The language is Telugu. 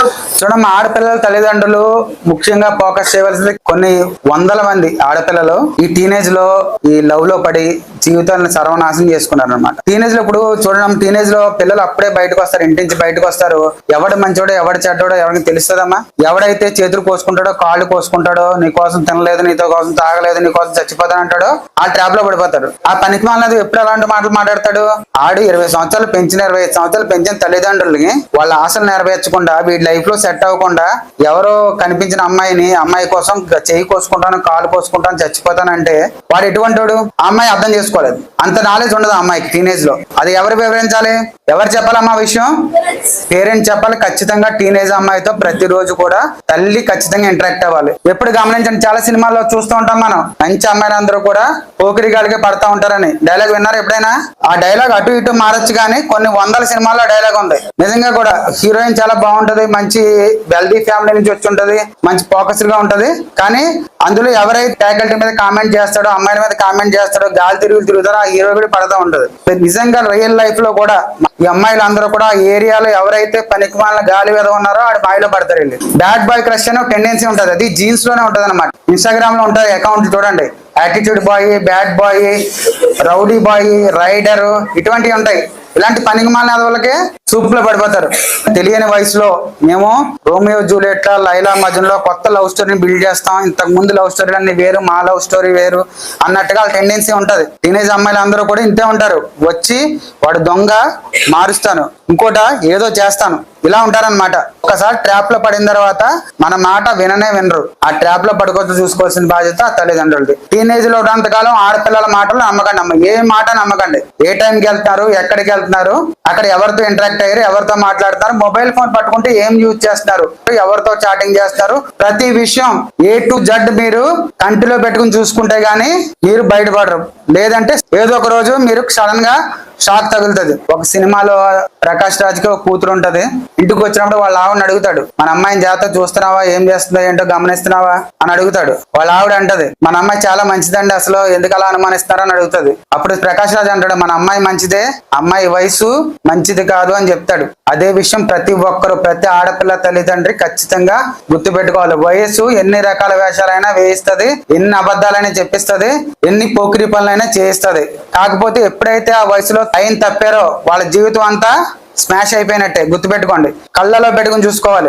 Oh. చూడమ్మా ఆడపిల్లల తల్లిదండ్రులు ముఖ్యంగా ఫోకస్ చేయవలసింది కొన్ని వందల మంది ఆడపిల్లలు ఈ టీనేజ్లో ఈ లవ్లో పడి జీవితాలను సర్వనాశనం చేసుకున్నారు అనమాట టీనేజ్లో ఇప్పుడు చూడడం టీనేజ్లో పిల్లలు అప్పుడే బయటకు వస్తారు ఇంటి నుంచి బయటకు వస్తారు. ఎవడు మంచోడో ఎవడు చెడ్డోడో ఎవరికి తెలుస్తుందమ్మా? ఎవడైతే చేతులు కోసుకుంటాడో కాళ్ళు కోసుకుంటాడో నీ కోసం తినలేదు నీతో కోసం తాగలేదు నీ కోసం చచ్చిపోతాను అంటాడో ఆ ట్రాప్లో పడిపోతాడు ఆ పనికి మాలది ఎప్పుడు అలాంటి మాటలు మాట్లాడతాడు? ఆడు ఇరవై సంవత్సరాలు పెంచిన ఇరవై ఐదు సంవత్సరాలు పెంచిన తల్లిదండ్రులకి వాళ్ళ ఆశలు నెరవేర్చకుండా వీడి లైఫ్లో సెట్ అవ్వకుండా ఎవరో కనిపించిన అమ్మాయిని అమ్మాయి కోసం చెయ్యి కోసుకుంటాను కాలు కోసుకుంటాను చచ్చిపోతానంటే వాడు ఎటువంటి వాడు అమ్మాయి అర్థం చేసుకోలేదు. అంత నాలెడ్జ్ ఉండదు అమ్మాయికి టీనేజ్లో. అది ఎవరు వివరించాలి? ఎవరు చెప్పాలమ్మా ఆ విషయం? పేరెంట్స్ చెప్పాలి. ఖచ్చితంగా టీనేజ్ అమ్మాయితో ప్రతిరోజు కూడా తల్లి ఖచ్చితంగా ఇంటరాక్ట్ అవ్వాలి. ఎప్పుడు గమనించండి చాలా సినిమాల్లో చూస్తూ ఉంటాం మనం. మంచి అమ్మాయిలందరూ కూడా పోకిరిగాలికి పడతా ఉంటారని. డైలాగ్ విన్నారు ఎప్పుడైనా? ఆ డైలాగ్ అటు ఇటు మారచ్చు కానీ కొన్ని వందల సినిమాల్లో డైలాగ్ ఉంది. నిజంగా కూడా హీరోయిన్ చాలా బాగుంటది మంచి వెల్దీ ఫ్యామిలీ నుంచి వచ్చి ఉంటది మంచి ఫోకస్డ్గా ఉంటది. కానీ అందులో ఎవరైతే ఫ్యాకల్టీ మీద కామెంట్ చేస్తాడో అమ్మాయిల మీద కామెంట్ చేస్తాడో గాలి తిరుగులు తిరుగుతారో ఆ హీరో కూడా పడతా ఉంటది. నిజంగా రియల్ లైఫ్లో కూడా ఈ అమ్మాయిలు అందరూ కూడా ఆ ఏరియాలో ఎవరైతే పనికిమాలిన గాలి మీద ఉన్నారో ఆడ బాయిలో పడతారు వెళ్ళి. బ్యాడ్ బాయ్ క్రష్ అనే టెండెన్సీ ఉంటది. అది జీన్స్లోనే ఉంటది అనమాట ఇన్స్టాగ్రామ్లో ఉంటది అకౌంట్ చూడండి. Attitude boy bad boy rowdy boy rider ఇటువంటివి ఉంటాయి. ఇలాంటి పనికి మాలిన వాళ్ళకే సూప్లో పడిపోతారు. తెలియని వయసులో మేము రోమియో జూలియట్ లైలా మజన్లో కొత్త లవ్ స్టోరీని బిల్డ్ చేస్తాం. ఇంతకు ముందు లవ్ స్టోరీ అన్ని వేరు మా లవ్ స్టోరీ వేరు అన్నట్టుగా టెండెన్సీ ఉంటది. టీనేజ్ అమ్మాయిలు అందరూ కూడా ఇంతే ఉంటారు. వచ్చి వాడు దొంగ మారుస్తాను. ఇంకోట ఏదో చేస్తాను. ఇలా ఉంటారన్నమాట. ఒకసారి ట్రాప్లో పడిన తర్వాత మన మాట విననే వినరు. ఆ ట్రాప్లో పడుకోవచ్చు చూసుకోవాల్సిన బాధ్యత తల్లిదండ్రులది. టీనేజ్లో ఉన్నంతకాలం ఆడపిల్లల మాటలు నమ్మకండి అమ్మ. ఏ మాట నమ్మకండి. ఏ టైంకి వెళ్తున్నారు ఎక్కడికి వెళ్తున్నారు అక్కడ ఎవరితో ఇంటరాక్ట్ అయ్యారు ఎవరితో మాట్లాడుతున్నారు మొబైల్ ఫోన్ పట్టుకుంటే ఏం యూజ్ చేస్తున్నారు ఎవరితో చాటింగ్ చేస్తారు ప్రతి విషయం ఏ టు జడ్ మీరు కంటిలో పెట్టుకుని చూసుకుంటే గానీ మీరు బయటపడరు. లేదంటే ఏదో ఒక రోజు మీరు సడన్గా షాక్ తగులుతుంది. ఒక సినిమాలో ప్రకాష్ రాజ్కి ఒక కూతురు ఉంటది. ఇంటికి వచ్చినప్పుడు వాళ్ళ ఆవిడని అడుగుతాడు. మన అమ్మాయిని జాగ్రత్త చూస్తున్నావా? ఏం చేస్తుందో ఏంటో గమనిస్తున్నావా? అని అడుగుతాడు. వాళ్ళ ఆవిడ అంటది మన అమ్మాయి చాలా మంచిదండి అసలు. ఎందుకు అలా అనుమానిస్తారని అడుగుతుంది. అప్పుడు ప్రకాష్ రాజ్ అంటాడు మన అమ్మాయి మంచిదే. అమ్మాయి వయసు మంచిది కాదు అని చెప్తాడు. అదే విషయం ప్రతి ఒక్కరు ప్రతి ఆడపిల్ల తల్లిదండ్రి ఖచ్చితంగా గుర్తు పెట్టుకోవాలి వయసు ఎన్ని రకాల వేషాలైనా వేయిస్తుంది ఎన్ని అబద్ధాలైనా చెప్పిస్తుంది ఎన్ని పోకిరి పనులైనా చేయిస్తుంది. కాకపోతే ఎప్పుడైతే ఆ వయసులో టైం తప్పారో వాళ్ళ జీవితం అంతా స్మాష్ అయిపోయినట్టే. గుర్తుపెట్టుకోండి. కళ్ళలో పెట్టుకుని చూసుకోవాలి.